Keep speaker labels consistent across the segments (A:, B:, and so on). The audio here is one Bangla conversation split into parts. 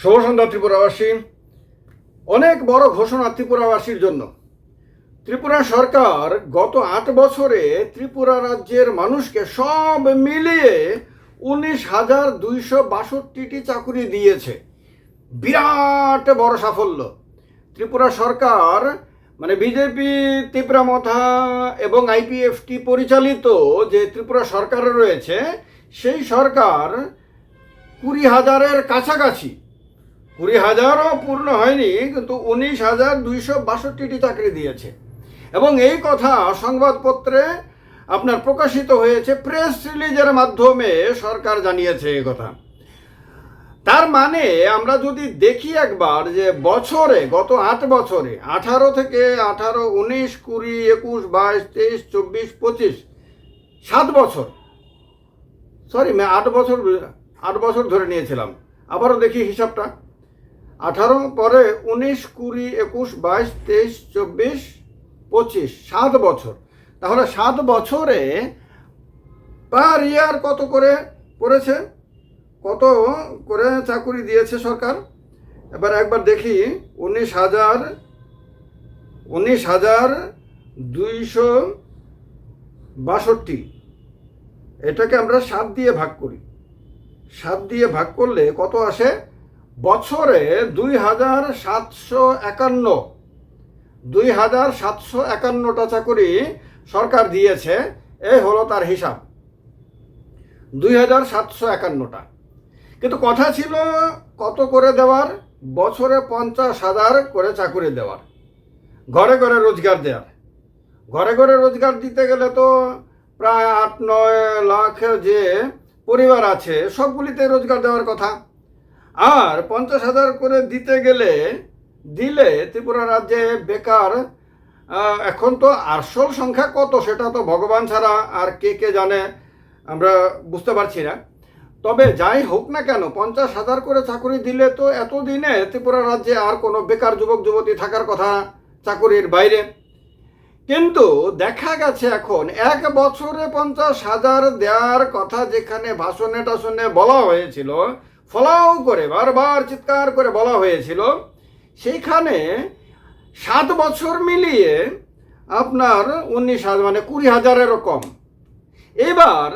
A: শুভ সন্ধ্যা ত্রিপুরাবাসী। অনেক বড় ঘোষণা ত্রিপুরাবাসীর জন্য। ত্রিপুরা সরকার গত আট বছরে ত্রিপুরা রাজ্যের মানুষকে সব মিলিয়ে উনিশ হাজার দুইশো বাষট্টিটি চাকুরি দিয়েছে। বিরাট বড় সাফল্য। ত্রিপুরা সরকার মানে বিজেপি ত্রিপুরামথা এবং আইপিএফটি পরিচালিত যে ত্রিপুরা সরকার রয়েছে, সেই সরকার কুড়ি হাজারের কাছাকাছি কুড়ি হাজারও পূর্ণ হয়নি, কিন্তু উনিশ হাজার দুইশো বাষট্টিটি চাকরি দিয়েছে। এবং এই কথা সংবাদপত্রে আপনার প্রকাশিত হয়েছে, প্রেস রিলিজের মাধ্যমে সরকার জানিয়েছে এই কথা। তার মানে আমরা যদি দেখি একবার যে বছরে, গত আট বছরে, আঠারো থেকে আঠারো, উনিশ, কুড়ি, একুশ, বাইশ, তেইশ, চব্বিশ, পঁচিশ, সাত বছর সরি আট বছর আট বছর ধরে নিয়েছিলাম। আবারও দেখি হিসাবটা। আঠারো পরে উনিশ, কুড়ি, একুশ, বাইশ, তেইশ, চব্বিশ, পঁচিশ, সাত বছর। তাহলে সাত বছরে পার ইয়ার কত করে করেছে কত করে চাকুরি দিয়েছে সরকার? এবার একবার দেখি, উনিশ হাজার উনিশ হাজার দুইশো বাষট্টি। এটাকে আমরা সাত দিয়ে ভাগ করি। সাত দিয়ে ভাগ করলে কত আসে? বছরে দুই হাজার সাতশো একান্ন, দুই হাজার সাতশো একান্নটা চাকুরি সরকার দিয়েছে এই হলো তার হিসাব। দুই হাজার সাতশো একান্নটা। কিন্তু কথা ছিল কত করে দেওয়ার? বছরে পঞ্চাশ হাজার করে চাকুরি দেওয়ার। ঘরে ঘরে রোজগার দেওয়ার। ঘরে ঘরে রোজগার দিতে গেলে তো প্রায় আট নয় লাখ যে পরিবার আছে, সবগুলিতে রোজগার দেওয়ার কথা। আর পঞ্চাশ হাজার করে দিতে গেলে দিলে ত্রিপুরা রাজ্যে বেকার এখন তো আসল সংখ্যা কত সেটা তো ভগবান ছাড়া আর কে কে জানে, আমরা বুঝতে পারছি না। তবে যাই হোক না কেন, পঞ্চাশ হাজার করে চাকরি দিলে তো এতদিনে ত্রিপুরা রাজ্যে আর কোনো বেকার যুবক, যুবতী থাকার কথা চাকুরির বাইরে। কিন্তু দেখা গেছে এখন, এক বছরে পঞ্চাশ হাজার দেওয়ার কথা যেখানে ভাষণে টাষণে বলা হয়েছিল ফলাও করে, বারবার চিৎকার করে বলা হয়েছিল, সেইখানে সাত বছর মিলিয়ে আপনার উনিশ হাজার মানে কুড়ি হাজারেরও কম। এবার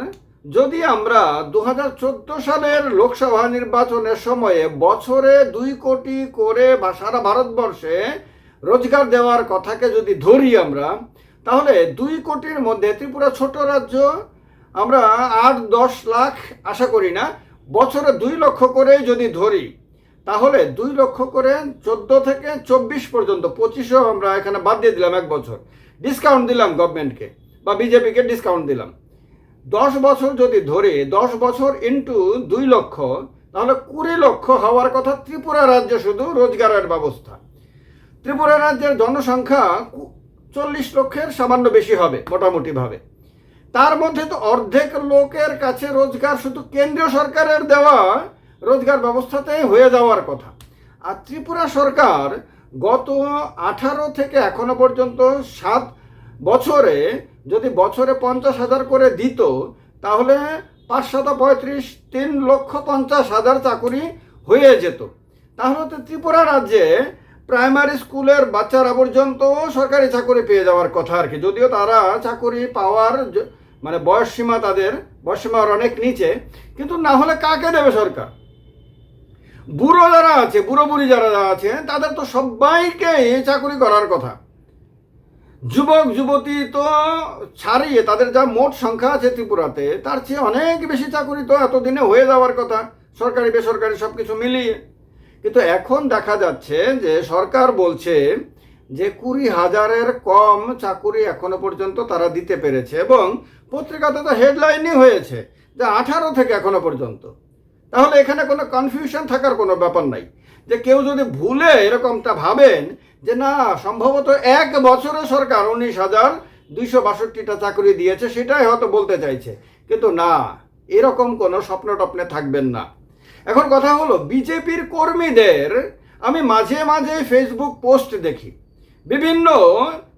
A: যদি আমরা দু হাজার চোদ্দ সালের লোকসভা নির্বাচনের সময়ে বছরে দুই কোটি করে বা সারা ভারতবর্ষে রোজগার দেওয়ার কথাকে যদি ধরি আমরা, তাহলে দুই কোটির মধ্যে ত্রিপুরা ছোট রাজ্য আমরা আট দশ লাখ, আশা করি না বছরে দুই লক্ষ করে যদি ধরি, তাহলে দুই লক্ষ করে চোদ্দ থেকে চব্বিশ পর্যন্ত, পঁচিশও আমরা এখানে বাদ দিয়ে দিলাম এক বছর। ডিসকাউন্ট দিলাম গভর্নমেন্টকে বা বিজেপিকে ডিসকাউন্ট দিলাম। দশ বছর যদি ধরে, দশ বছর ইন্টু দুই লক্ষ, তাহলে কুড়ি লক্ষ হওয়ার কথা ত্রিপুরা রাজ্য শুধু রোজগারের ব্যবস্থা। ত্রিপুরা রাজ্যের জনসংখ্যা চল্লিশ লক্ষের সামান্য বেশি হবে, মোটামুটিভাবে। তার মধ্যে তো অর্ধেক লোকের কাছে রোজগার, শুধু কেন্দ্রীয় সরকারের দেওয়া রোজগার ব্যবস্থাতেই হয়ে যাওয়ার কথা। আর ত্রিপুরা সরকার গত আঠারো থেকে এখনও পর্যন্ত সাত বছরে যদি বছরে পঞ্চাশ হাজার করে দিত, তাহলে পাঁচশত পঁয়ত্রিশ, তিন লক্ষ পঞ্চাশ হাজার চাকুরি হয়ে যেত। তাহলে তো ত্রিপুরা রাজ্যে প্রাইমারি স্কুলের বাচ্চারা পর্যন্ত সরকারি চাকরি পেয়ে যাওয়ার কথা আর কি। যদিও তারা চাকরি পাওয়ার মানে বয়স সীমা তাদের, বয়স সীমার অনেক নিচে, কিন্তু না হলে কাকে দেবে সরকার? বুড়ো যারা আছে, বুড়ো বুড়ি যারা আছে, তাদের তো সবাইকেই চাকরি করার কথা। যুবক, যুবতী তো ছাড়িয়ে তাদের যা মোট সংখ্যা আছে ত্রিপুরাতে, তার চেয়ে অনেক বেশি চাকরি তো এতদিনে হয়ে যাওয়ার কথা, সরকারি, বেসরকারি সব কিছু মিলিয়ে। কিন্তু এখন দেখা যাচ্ছে যে সরকার বলছে যে কুড়ি হাজারের কম চাকুরি এখনও পর্যন্ত তারা দিতে পেরেছে এবং পত্রিকাতে তো হেডলাইনই হয়েছে, যে আঠারো থেকে এখনও পর্যন্ত। তাহলে এখানে কোনো কনফিউশন থাকার কোনো ব্যাপার নাই। যে কেউ যদি ভুলে এরকমটা ভাবেন, যে না, সম্ভবত এক বছরে সরকার উনিশ হাজার দুইশো বাষট্টিটা চাকরি দিয়েছে, সেটাই হয়তো বলতে চাইছে। কিন্তু না, এরকম কোনো স্বপ্ন টপ্নে থাকবেন না। এখন কথা হলো, বিজেপির কর্মীদের আমি মাঝে মাঝে ফেসবুক পোস্ট দেখি। বিভিন্ন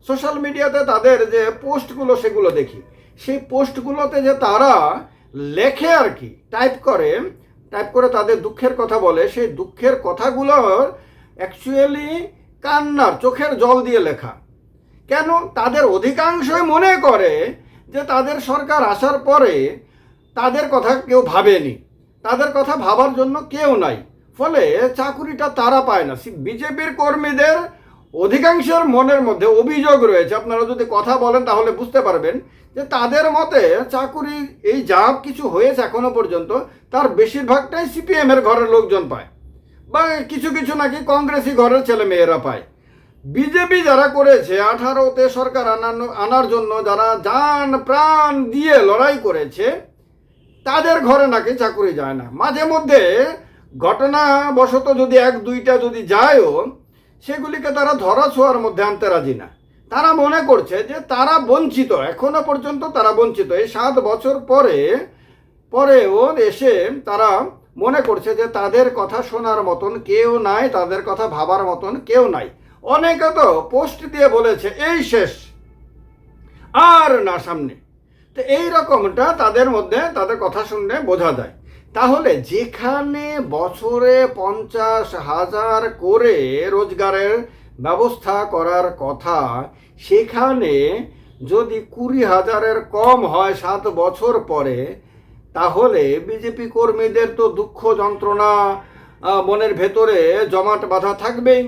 A: সোশ্যাল মিডিয়াতে তাদের যে পোস্টগুলো সেগুলো দেখি। সেই পোস্টগুলোতে যে তারা লেখে আর কি টাইপ করে টাইপ করে তাদের দুঃখের কথা বলে। সেই দুঃখের কথাগুলোর অ্যাকচুয়ালি কান্নার, চোখের জল দিয়ে লেখা। কেন? তাদের অধিকাংশই মনে করে যে তাদের সরকার আসার পরে তাদের কথা কেউ ভাবেনি। তাদের কথা ভাবার জন্য কেউ নাই। ফলে চাকুরিটা তারা পায় না। বিজেপির কর্মীদের অধিকাংশের মনের মধ্যে অভিযোগ রয়েছে। আপনারা যদি কথা বলেন তাহলে বুঝতে পারবেন যে তাদের মতে চাকুরি, এই যা কিছু হয়েছে এখনও পর্যন্ত, তার বেশিরভাগটাই সিপিএম এর ঘরের লোকজন পায় বা কিছু কিছু নাকি কংগ্রেসি ঘরের ছেলে মেয়েরা পায়। বিজেপি যারা করেছে, আঠারোতে সরকার আনানো, আনার জন্য যারা যান প্রাণ দিয়ে লড়াই করেছে, তাদের ঘরে নাকি চাকুরি যায় না। মাঝে মধ্যে ঘটনা ঘটনাবশত যদি এক, দুইটা যদি যায়ও সেগুলিকে তারা ধরা ছোঁয়ার মধ্যে আনতে রাজি না। তারা মনে করছে যে তারা বঞ্চিত, এখনও পর্যন্ত তারা বঞ্চিত। এই সাত বছর পরে, পরেও এসে তারা মনে করছে যে তাদের কথা শোনার মতন কেউ নাই, তাদের কথা ভাবার মতন কেউ নাই। অনেকে তো পোস্ট দিয়ে বলেছে, এই শেষ, আর না সামনে। তো এই রকমটা তাদের মধ্যে, তাদের কথা শুনলে বোঝা যায়। তাহলে যেখানে বছরে পঞ্চাশ হাজার করে রোজগারের ব্যবস্থা করার কথা, সেখানে যদি কুড়ি হাজারের কম হয় সাত বছর পরে, তাহলে বিজেপি কর্মীদের তো দুঃখ যন্ত্রণা মনের ভেতরে জমাট বাঁধা থাকবেই।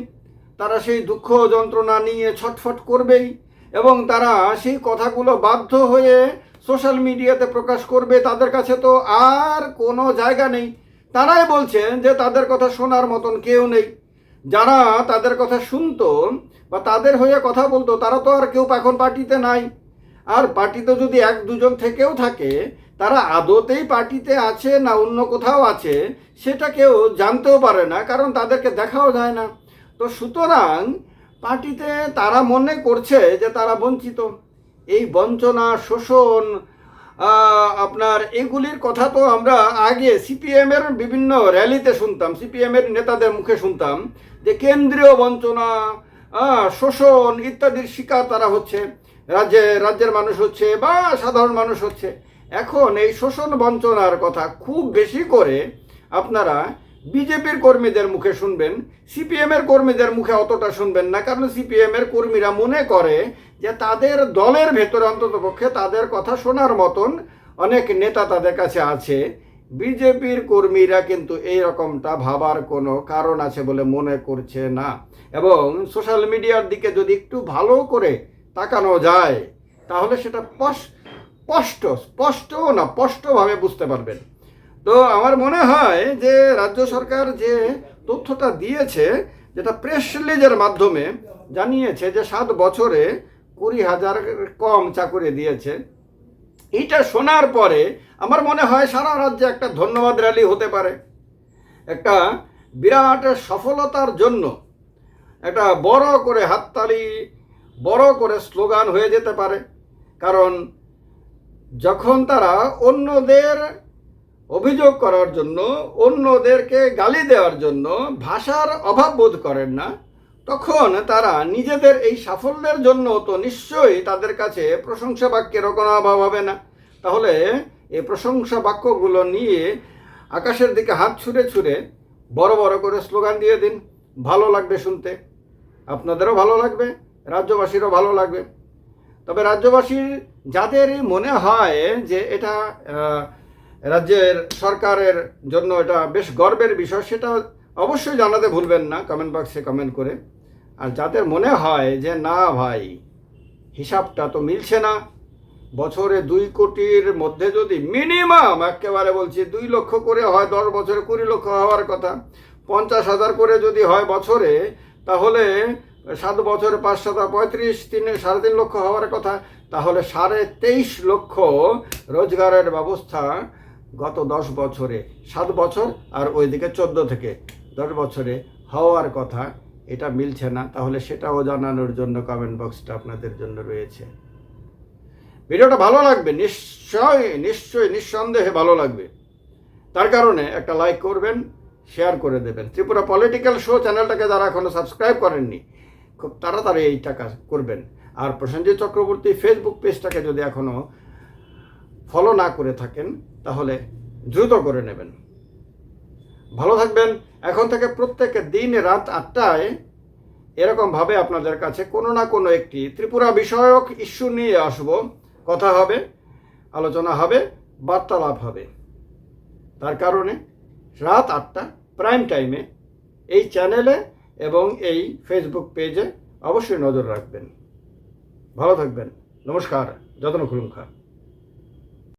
A: তারা সেই দুঃখ যন্ত্রণা নিয়ে ছটফট করবেই এবং তারা সেই কথাগুলো বাধ্য হয়ে সোশ্যাল মিডিয়াতে প্রকাশ করবে, তাদের কাছে তো আর কোনো জায়গা নেই। তারাই বলছেন যে তাদের কথা শোনার মতন কেউ নেই। যারা তাদের কথা শুনতো বা তাদের হয়ে কথা বলতো, তারা তো আর কেউ এখন পার্টিতে নাই। আর পার্টিতে যদি এক, দুজন থেকেও থাকে, তারা আদতেই পার্টিতে আছে না অন্য কোথাও আছে, সেটা কেউ জানতেও পারে না, কারণ তাদেরকে দেখাও যায় না। তো সুতরাং পার্টিতে তারা মনে করছে যে তারা বঞ্চিত। এই বঞ্চনা শোষণ আপনার এগুলির কথা তো আমরা আগে সিপিএম এর বিভিন্ন র্যালিতে শুনতাম সিপিএম এর নেতাদের মুখে শুনতাম যে কেন্দ্রীয় বঞ্চনা শোষণ ইত্যাদির শিকার তারা হচ্ছে। রাজ্যে, রাজ্যের মানুষ হচ্ছে বা সাধারণ মানুষ হচ্ছে। এখন এই শোষণ বঞ্চনার কথা খুব বেশি করে আপনারা বিজেপির কর্মীদের মুখে শুনবেন সিপিএম এর কর্মীদের মুখে অতটা শুনবেন না, কারণ সিপিএম এর কর্মীরা মনে করে যে তাদের দলের ভেতরে অন্ততপক্ষে তাদের কথা শোনার মতন অনেক নেতা তাদের কাছে আছে। বিজেপির কর্মীরা কিন্তু এই রকমটা ভাবার কোনো কারণ আছে বলে মনে করছে না। এবং সোশ্যাল মিডিয়ার দিকে যদি একটু ভালো করে তাকানো যায়, তাহলে সেটা স্পষ্ট স্পষ্টও না, স্পষ্টভাবে বুঝতে পারবেন। তো আমার মনে হয় যে রাজ্য সরকার যে তথ্যটা দিয়েছে, যেটা প্রেস রিলিজের মাধ্যমে জানিয়েছে যে সাত বছরে কুড়ি হাজার কম চাকুরি দিয়েছে এইটা শোনার পরে আমার মনে হয় সারা রাজ্যে একটা ধন্যবাদ র্যালি হতে পারে। একটা বিরাট সফলতার জন্য একটা বড় করে হাততালি, বড় করে স্লোগান হয়ে যেতে পারে। কারণ যখন তারা অন্যদের অভিযোগ করার জন্য, অন্যদেরকে গালি দেওয়ার জন্য ভাষার অভাব বোধ করেন না। তখন তারা নিজেদের এই সাফল্যের জন্য তো নিশ্চয়ই তাদের কাছে প্রশংসা বাক্যেরও কোনো অভাব হবে না। তাহলে এই প্রশংসা বাক্যগুলো নিয়ে আকাশের দিকে হাত ছুঁড়ে ছুঁড়ে বড় বড় করে স্লোগান দিয়ে দিন, ভালো লাগবে শুনতে। আপনাদেরও ভালো লাগবে, রাজ্যবাসীরও ভালো লাগবে। তবে রাজ্যবাসীর যাদের মনে হয় যে এটা রাজ্যের সরকারের জন্য এটা বেশ গর্বের বিষয়, সেটা অবশ্যই জানাতে ভুলবেন না কমেন্ট বক্সে কমেন্ট করে। আর যাদের মনে হয় যে, না ভাই, হিসাবটা তো মিলছে না, বছরে দুই কোটির মধ্যে যদি মিনিমাম একেবারে বলছি দুই লক্ষ করে হয়, দশ বছরে কুড়ি লক্ষ হওয়ার কথা, পঞ্চাশ হাজার করে যদি হয় বছরে, তাহলে সাত বছরে পাঁচ সাত, পঁয়ত্রিশ, তিন, সাড়ে তিন লক্ষ হওয়ার কথা, তাহলে সাড়ে তেইশ লক্ষ রোজগারের ব্যবস্থা গত দশ বছরে, সাত বছর আর ওইদিকে চোদ্দ থেকে। দশ বছরে হওয়ার কথা, এটা মিলছে না, তাহলে সেটাও জানানোর জন্য কমেন্ট বক্সটা আপনাদের জন্য রয়েছে। ভিডিওটা ভালো লাগবে, নিশ্চয় নিশ্চয়, নিঃসন্দেহে ভালো লাগবে। তার কারণে একটা লাইক করবেন শেয়ার করে দেবেন। ত্রিপুরা পলিটিক্যাল শো চ্যানেলটাকে যারা এখনও সাবস্ক্রাইব করেননি, খুব তাড়াতাড়ি এইটা কাজ করবেন। আর প্রসেনজিৎ চক্রবর্তী ফেসবুক পেজটাকে যদি এখনও ফলো না করে থাকেন, তাহলে দ্রুত করে নেবেন। ভালো থাকবেন। এখন থেকে প্রত্যেক দিন রাত আটটায় এরকমভাবে আপনাদের কাছে কোনো না কোনো একটি ত্রিপুরা বিষয়ক ইস্যু নিয়ে আসব। কথা হবে, আলোচনা হবে, বার্তালাপ হবে। তার কারণে রাত আটটা প্রাইম টাইমে এই চ্যানেলে এবং এই ফেসবুক পেজে অবশ্যই নজর রাখবেন। ভালো থাকবেন। নমস্কার। যত্ন খুলুন খা।